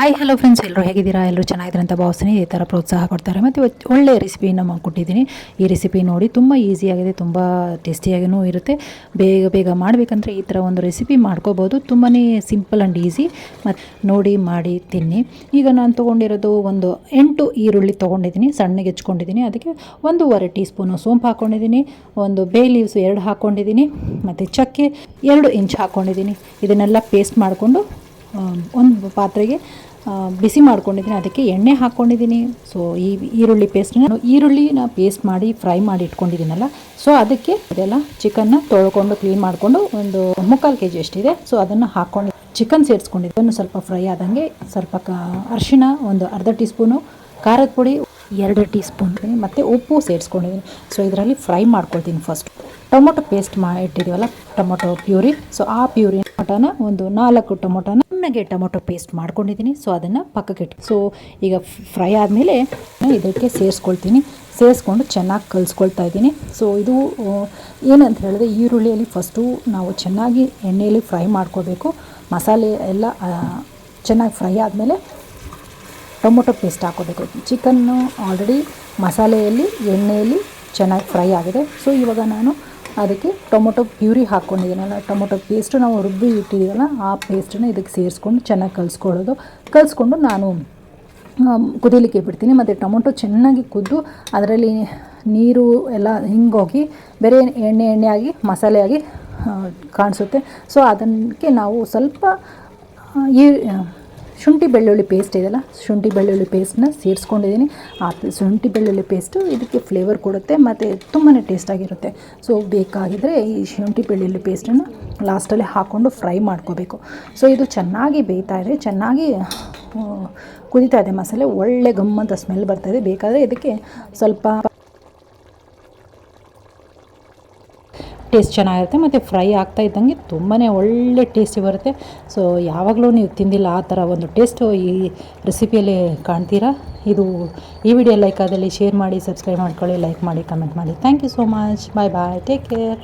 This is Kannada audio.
ಹಾಯ್ ಹಲೋ ಫ್ರೆಂಡ್ಸ್ ಎಲ್ಲರೂ ಹೇಗಿದ್ದೀರಾ? ಎಲ್ಲರೂ ಚೆನ್ನಾಗಿದ್ದಾರೆ ಅಂತ ಭಾವಿಸ್ತೀನಿ. ಈ ಥರ ಪ್ರೋತ್ಸಾಹ ಕೊಡ್ತಾರೆ. ಮತ್ತು ಒಳ್ಳೆಯ ರೆಸಿಪಿನ ಕೊಟ್ಟಿದ್ದೀನಿ ಈ ರೆಸಿಪಿ ನೋಡಿ ತುಂಬ ಈಸಿಯಾಗಿದೆ ತುಂಬ ಟೇಸ್ಟಿಯಾಗಿಯೂ ಇರುತ್ತೆ. ಬೇಗ ಬೇಗ ಮಾಡಬೇಕಂದ್ರೆ ಈ ಥರ ಒಂದು ರೆಸಿಪಿ ಮಾಡ್ಕೋಬೋದು. ತುಂಬಾ ಸಿಂಪಲ್ ಆ್ಯಂಡ್ ಈಸಿ ಮತ್ತು ನೋಡಿ, ಮಾಡಿ, ತಿನ್ನಿ. ಈಗ ನಾನು ತೊಗೊಂಡಿರೋದು ಒಂದು ಎಂಟು ಈರುಳ್ಳಿ ತೊಗೊಂಡಿದ್ದೀನಿ, ಸಣ್ಣಗೆ ಹೆಚ್ಕೊಂಡಿದ್ದೀನಿ. ಅದಕ್ಕೆ ಒಂದೂವರೆ ಟೀ ಸ್ಪೂನು ಸೋಂಪು ಹಾಕ್ಕೊಂಡಿದ್ದೀನಿ ಒಂದು ಬೇ ಲೀವ್ಸ್ ಎರಡು ಹಾಕ್ಕೊಂಡಿದ್ದೀನಿ ಮತ್ತು ಚಕ್ಕೆ ಎರಡು ಇಂಚ್ ಹಾಕ್ಕೊಂಡಿದ್ದೀನಿ ಇದನ್ನೆಲ್ಲ ಪೇಸ್ಟ್ ಮಾಡಿಕೊಂಡು ಒಂದು ಪಾತ್ರೆಗೆ ಬಿಸಿ ಮಾಡ್ಕೊಂಡಿದ್ದೀನಿ, ಅದಕ್ಕೆ ಎಣ್ಣೆ ಹಾಕ್ಕೊಂಡಿದ್ದೀನಿ. ಸೊ ಈ ಈರುಳ್ಳಿ ಪೇಸ್ಟ್ನ ನಾನು ಈರುಳ್ಳಿನ ಪೇಸ್ಟ್ ಮಾಡಿ ಫ್ರೈ ಮಾಡಿ ಇಟ್ಕೊಂಡಿದ್ದೀನಲ್ಲ ಸೊ ಅದಕ್ಕೆ ಅದೆಲ್ಲ ಚಿಕನ್ನ ತೊಳ್ಕೊಂಡು ಕ್ಲೀನ್ ಮಾಡಿಕೊಂಡು ಒಂದು ಮುಕ್ಕಾಲು ಕೆ ಜಿ ಅಷ್ಟಿದೆ. ಸೊ ಅದನ್ನು ಹಾಕ್ಕೊಂಡು ಚಿಕನ್ ಸೇರಿಸ್ಕೊಂಡಿದ್ದೆ. ಸ್ವಲ್ಪ ಫ್ರೈ ಆದಂಗೆ ಸ್ವಲ್ಪ ಕ ಅರಿಶಿನ ಒಂದು ಅರ್ಧ ಟೀ ಸ್ಪೂನು ಖಾರದ ಪುಡಿ ಎರಡು ಟೀ ಸ್ಪೂನ್ ಮತ್ತು ಉಪ್ಪು ಸೇರಿಸ್ಕೊಂಡಿದ್ದೀನಿ. ಸೊ ಇದರಲ್ಲಿ ಫ್ರೈ ಮಾಡ್ಕೊಳ್ತೀನಿ ಫಸ್ಟ್ ಟೊಮೊಟೊ ಪೇಸ್ಟ್ ಮಾಡಿ ಇಟ್ಟಿದ್ದೀವಲ್ಲ ಟೊಮೊಟೊ ಪ್ಯೂರಿ. ಸೊ ಆ ಪ್ಯೂರಿ ಟೊಮೊಟೊನ ಒಂದು ನಾಲ್ಕು ಟೊಮೊಟೊನ ಸಣ್ಣಗೆ ಟೊಮೊಟೊ ಪೇಸ್ಟ್ ಮಾಡ್ಕೊಂಡಿದ್ದೀನಿ. ಸೊ ಅದನ್ನು ಪಕ್ಕಕ್ಕೆ ಇಟ್ಟು ಸೊ ಈಗ ಫ್ರೈ ಆದಮೇಲೆ ಇದಕ್ಕೆ ಸೇರಿಸ್ಕೊಳ್ತೀನಿ. ಸೇರಿಸ್ಕೊಂಡು ಚೆನ್ನಾಗಿ ಕಲಿಸ್ಕೊಳ್ತಾ ಇದ್ದೀನಿ. ಸೊ ಇದು ಏನಂತ ಹೇಳಿದ್ರೆ ಈರುಳ್ಳಿಯಲ್ಲಿ ಫಸ್ಟು ನಾವು ಚೆನ್ನಾಗಿ ಎಣ್ಣೆಯಲ್ಲಿ ಫ್ರೈ ಮಾಡ್ಕೋಬೇಕು. ಮಸಾಲೆ ಎಲ್ಲ ಚೆನ್ನಾಗಿ ಫ್ರೈ ಆದಮೇಲೆ ಟೊಮೊಟೊ ಪೇಸ್ಟ್ ಹಾಕೋಬೇಕು ಚಿಕನ್ನು ಆಲ್ರೆಡಿ ಮಸಾಲೆಯಲ್ಲಿ, ಎಣ್ಣೆಯಲ್ಲಿ ಚೆನ್ನಾಗಿ ಫ್ರೈ ಆಗಿದೆ. ಸೊ ಇವಾಗ ನಾನು ಅದಕ್ಕೆ ಟೊಮೊಟೊ ಪ್ಯೂರಿ ಹಾಕ್ಕೊಂಡಿದ್ದೀನಲ್ಲ ಟೊಮೊಟೊ ಪೇಸ್ಟ್ ನಾವು ರುಬ್ಬಿ ಇಟ್ಟಿದ್ದೀವಲ್ಲ ಆ ಪೇಸ್ಟನ್ನು ಇದಕ್ಕೆ ಸೇರಿಸ್ಕೊಂಡು ಚೆನ್ನಾಗಿ ಕಲಿಸ್ಕೊಳ್ಳೋದು. ಕಲಿಸ್ಕೊಂಡು ನಾನು ಕುದಿಲಿಕ್ಕೆ ಬಿಡ್ತೀನಿ ಮತ್ತು ಟೊಮೊಟೊ ಚೆನ್ನಾಗಿ ಕುದ್ದು ಅದರಲ್ಲಿ ನೀರು ಎಲ್ಲ ಹಿಂಗೋಗಿ ಬೇರೆ ಎಣ್ಣೆ ಎಣ್ಣೆಯಾಗಿ ಮಸಾಲೆಯಾಗಿ ಆ, ಕಾಣಿಸುತ್ತೆ. ಸೊ ಅದಕ್ಕೆ ನಾವು ಸ್ವಲ್ಪ ಈ ಶುಂಠಿ ಬೆಳ್ಳುಳ್ಳಿ ಪೇಸ್ಟ್ ಇದೆಯಲ್ಲ, ಶುಂಠಿ ಬೆಳ್ಳುಳ್ಳಿ ಪೇಸ್ಟ್ನ ಸೇರಿಸ್ಕೊಂಡಿದ್ದೀನಿ. ಆ ಶುಂಠಿ ಬೆಳ್ಳುಳ್ಳಿ ಪೇಸ್ಟು ಇದಕ್ಕೆ ಫ್ಲೇವರ್ ಕೊಡುತ್ತೆ, ಮತ್ತು ತುಂಬಾ ಟೇಸ್ಟಾಗಿರುತ್ತೆ ಸೊ ಬೇಕಾಗಿದ್ದರೆ ಈ ಶುಂಠಿ ಬೆಳ್ಳುಳ್ಳಿ ಪೇಸ್ಟನ್ನು ಲಾಸ್ಟಲ್ಲಿ ಹಾಕ್ಕೊಂಡು ಫ್ರೈ ಮಾಡ್ಕೋಬೇಕು. ಸೊ ಇದು ಚೆನ್ನಾಗಿ ಬೇಯ್ತಾ ಇದೆ, ಚೆನ್ನಾಗಿ ಕುದಿತಾ ಕುದೀತಾ ಇದೆ ಮಸಾಲೆ. ಒಳ್ಳೆ ಗಮ್ಮಂತ ಸ್ಮೆಲ್ ಬರ್ತಾಯಿದೆ ಬೇಕಾದರೆ ಇದಕ್ಕೆ ಸ್ವಲ್ಪ ಟೇಸ್ಟ್ ಚೆನ್ನಾಗಿರುತ್ತೆ, ಮತ್ತು ಫ್ರೈ ಆಗ್ತಾ ಇದ್ದಂಗೆ ತುಂಬಾ ಒಳ್ಳೆ ಟೇಸ್ಟಿ ಬರುತ್ತೆ. ಸೊ ಯಾವಾಗಲೂ ನೀವು ತಿಂದಿಲ್ಲ ಆ ಥರ ಒಂದು ಟೇಸ್ಟು ಈ ರೆಸಿಪಿಯಲ್ಲಿ ಕಾಣ್ತೀರಾ? ಇದು ಈ ವಿಡಿಯೋ ಲೈಕ್ ಆದಲ್ಲಿ ಶೇರ್ ಮಾಡಿ, ಸಬ್ಸ್ಕ್ರೈಬ್ ಮಾಡ್ಕೊಳ್ಳಿ, ಲೈಕ್ ಮಾಡಿ, ಕಮೆಂಟ್ ಮಾಡಿ. Thank you so much bye bye take care